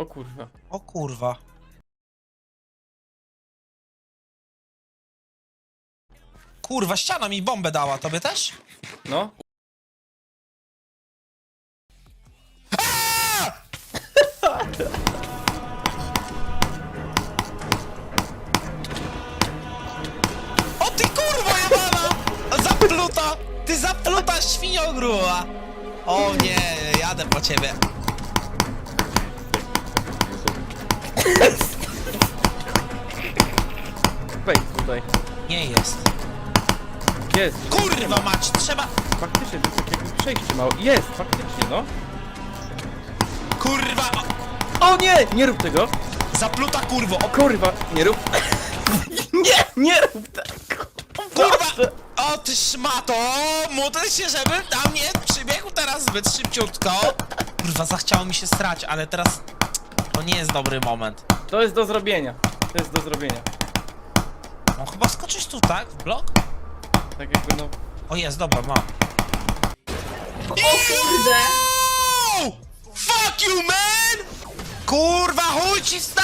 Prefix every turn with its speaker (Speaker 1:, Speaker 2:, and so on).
Speaker 1: O kurwa. Kurwa, ściana mi bombę dała, tobie też?
Speaker 2: No.
Speaker 1: O ty kurwa jebana! Zapluta! Ty zapluta świnio gruba! O nie, jadę po ciebie.
Speaker 2: Wejdź tutaj.
Speaker 1: Nie jest.
Speaker 2: Jest.
Speaker 1: Kurwa mać, trzeba...
Speaker 2: Faktycznie, to jest jakby przejście mało. Jest, faktycznie, no.
Speaker 1: Kurwa!
Speaker 2: O nie! Nie rób tego!
Speaker 1: Zapluta kurwo! O
Speaker 2: Kurwa! Nie rób! nie! Nie rób tego!
Speaker 1: kurwa! O ty szmato! Módl się, żeby na mnie przybiegł teraz zbyt szybciutko. Kurwa, zachciało mi się strać, ale teraz... To nie jest dobry moment.
Speaker 2: To jest do zrobienia. To jest do zrobienia.
Speaker 1: On chyba skoczyć tu, tak? W blok?
Speaker 2: Tak jakby no...
Speaker 1: O jest, dobra, mam.
Speaker 3: O kurde!
Speaker 1: Fuck you, man! Kurwa, chuj ci starego!